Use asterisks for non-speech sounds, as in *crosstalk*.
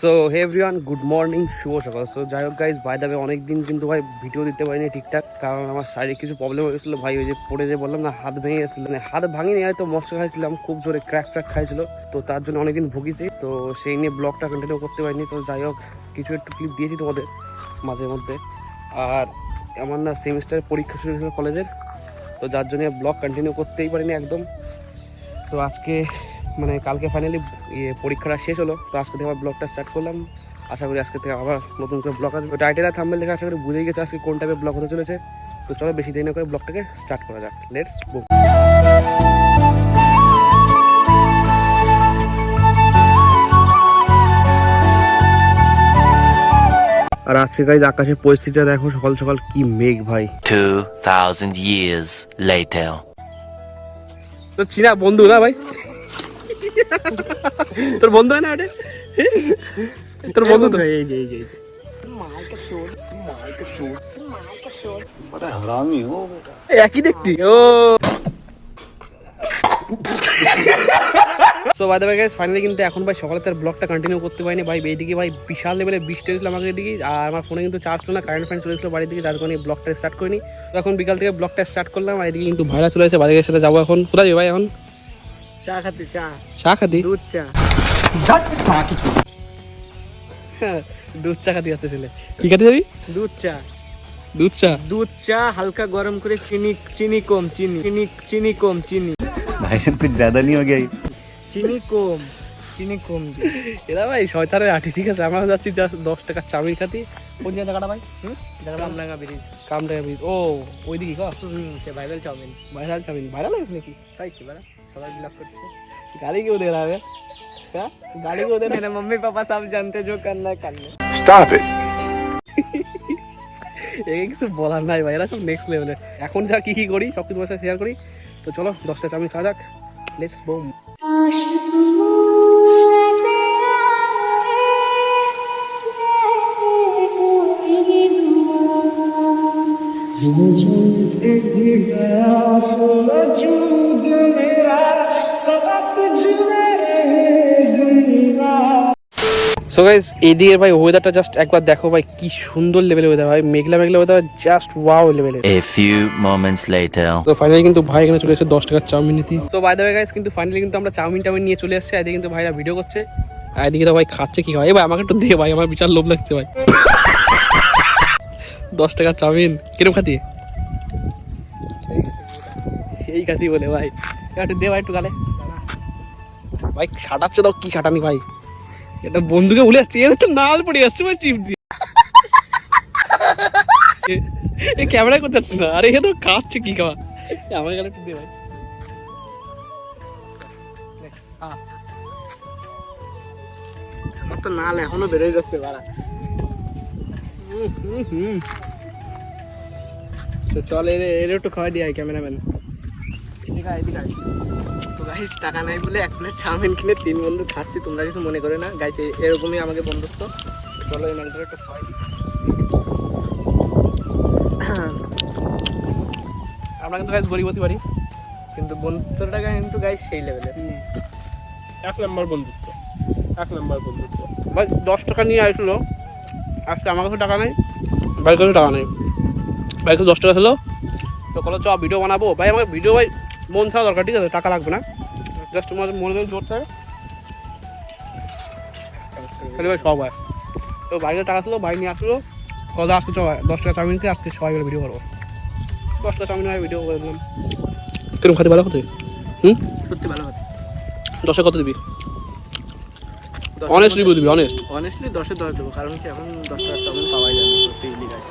So everyone good morning শুভ সকাল। So যাই হোক গাইজ বাই দাবে অনেক দিন কিন্তু ভাই ভিডিও দিতে পারিনি ঠিকঠাক, কারণ আমার শারীরিক কিছু প্রবলেম হয়েছিল ভাই, ওই যে পড়ে যে বললাম না, হাত ভেঙে গেছিল। মানে হাত ভাঙিনি, হয়তো মস্ত খাইছিলাম খুব জোরে ক্র্যাক ফ্র্যাক খাইছিল। তো তার জন্য অনেকদিন ভুগিছি, তো সেই নিয়ে ব্লগটা কন্টিনিউ করতে পারিনি। তো যাই হোক, কিছু একটু ক্লিপ দিয়েছি তোমাদের মাঝে মধ্যে। আর আমার না সেমিস্টারের পরীক্ষা শুরু হয়েছিল কলেজের তো যার জন্য ব্লগ কন্টিনিউ করতেই পারিনি একদম। তো আজকে মানে কালকে ফাইনালি ইয়ে পরীক্ষাটা শেষ হলো। তো আজকে থেকে আবার ব্লগটা স্টার্ট করলাম। আশা করি আজকে থেকে আবার নতুন করে ব্লগ আসবে। টাইটেল আর থাম্বেল দেখে আশা করি বুঝেই গেছে আজকে কোন টাইপের ব্লগ হতে চলেছে। তো চলো বেশি দেরি না করে ব্লগটাকে স্টার্ট করা যাক। লেটস বুক আর আজকে গাইজ আকাশের পরিস্থিতিটা দেখো সকাল সকাল কি মেঘ ভাই। 2,000 years later. তো চিনা বন্ধু না ভাই? তোর বন্ধু হয় না ওটা? তোর বন্ধু তো? এই যে এই যে একই দেখতি ও। So by the guys finally কিন্তু এখন ভাই সকালে তার ব্লগটা কন্টিনিউ করতে পারিনি। ভাই এইদিকে ভাই বিশাল লেভেলে বৃষ্টি হয়েছিল আমাকে এদিকে আর আমার ফোনে কিন্তু চার্জ ছিল না কারেন্ট ফ্যান চলে এসেছিল বাড়ির দিকে যার কারণে ব্লগটা স্টার্ট করিনি। তো এখন বিকাল থেকে ব্লগটা স্টার্ট করলাম আর এদিকে কিন্তু ভাইরা চলে এসেছে বাড়ির সাথে যাব এখন। কোথায় ভাই এখন? চা খাতে চা চা খাতি দুধ চা হ্যাঁ, *laughs* দুধ চা খাতি যাচ্ছে ছেলে কি খাতে যাবি দুধ চা দুধ চা দুধ চা হালকা গরম করে চিনি চিনি কম চিনি চিনি চিনি কম চিনি भाई साहब कुछ ज्यादा नहीं हो गया ये? চিনি কম চিনি কম দিয়ে। এরা ভাই শয়তানের আঠি ঠিক আছে আমরা যাচ্ছি জাস্ট দশ টাকার চাউমিন খাতি কোন জায়গাটা ভাই হুম জায়গাটা কামরাঙ্গা ব্রিজ কাম টাকা পিস ও ওই দিকে ক হুম সে viral chow mein viral chow mein viral হয়েছে নাকি তাই কি বারা সবাই ব্লগ করছে গালি কেউ দে रहा है क्या गाली क्यों दे रहा मेरे मम्मी पापा सब जानते जो करना है कर ले है এই কিছু বলার নাই ভাই এরা সব নেক্সট লেভেলে এখন যা কি কি করি সব কিছু তোমার সাথে শেয়ার করি তো চলো দশটা চাউমিন খাওয়া যাক লেটস বুম সো গাইস এইদিকে ভাই ওয়েদারটা জাস্ট একবার দেখো ভাই কি সুন্দর লেভেলের ওয়েদার ভাই মেঘলা মেঘলা ওয়েদার জাস্ট ওয়াও লেভেলের A few moments later. তো ফাইনালি কিন্তু ভাই এখানে চলে এসেছে দশ টাকার চাউমিন নিতে। তো বাই দ্য গাইস কিন্তু ফাইনালি কিন্তু আমরা চাউমিন টাউমিন নিয়ে চলে এসেছি এদিকে কিন্তু ভাইরা ভিডিও করছে। আর এদিকে তো ভাই খাচ্ছে কি এ ভাই আমাকে একটু দিয়ে ভাই আমার বিশাল লোভ লাগছে ভাই। *laughs* দশ টাকার চাউমিন কিরম খাতি? সেই খাতি বলে ভাই। একটু দে ভাই একটু গালে। ভাই সাটাচ্ছে দাও কি সাটানি ভাই। এটা বন্ধুকে ভুলে যাচ্ছে এর তো নাল পড়ে যাচ্ছে ভাই চিপ দিয়ে। এ- ক্যামেরা করতে যাচ্ছে না। আরে এ তো খাচ্ছে কি খাওয়া। আমার গালে একটু দে ভাই। আমার তো নাল এখনও বেরোয় যাচ্ছে বাড়া। হুম, হুম। তো চল এর এর একটু খাওয়া দিয়ে ক্যামেরাম্যান। এদিকে এদিকে তো গাইস টাকা নাই বলে এক প্লেট চাউমিন কিনে তিন বন্ধু খাচ্ছি তোমরা কিছু মনে করে না। গাইস এরকমই আমাকে বন্ধুত্ব। চলো এই ম্যানটার একটু খাওয়াই আমরা কিন্তু গাইজ গরিবতী বাড়ি কিন্তু বন্ধুত্বটা কিন্তু গাইস সেই লেভেলের এক নম্বর বন্ধুত্ব এক নম্বর বন্ধুত্ব। ভাই দশ টাকা নিয়ে আসলো। আজকে আমার কাছে টাকা নেই। ভাই কাছে টাকা নেই। ভাই কাছে দশ টাকা ছিল। তো কলো চ ভিডিও বানাবো। ভাই আমাকে ভিডিও ভাই মন থাকা দরকার ঠিক আছে? টাকা লাগবে না। জাস্ট তোমার মনে যদি জোর থাকে। তাহলে ভাই সব হয়। তো বাইরে টাকা ছিল ভাই নিয়ে আসলো। কথা আজকে চ দশ টাকা চাউমিন খেয়ে আজকে সবাই মিলে ভিডিও করব। দশ টাকা চাউমিন হয় ভিডিও করে দিলাম। কীরকম খাতে ভালো খাতে? হুম? সত্যি ভালো কথা দশে কত দিবি? অনেস্ট রিভিউ দিবি অনেস্ট অনেস্টলি দশে দশ দেবো কারণ কি এখন দশ টাকার চাউমিন পাওয়াই যাবে সত্যি গাইস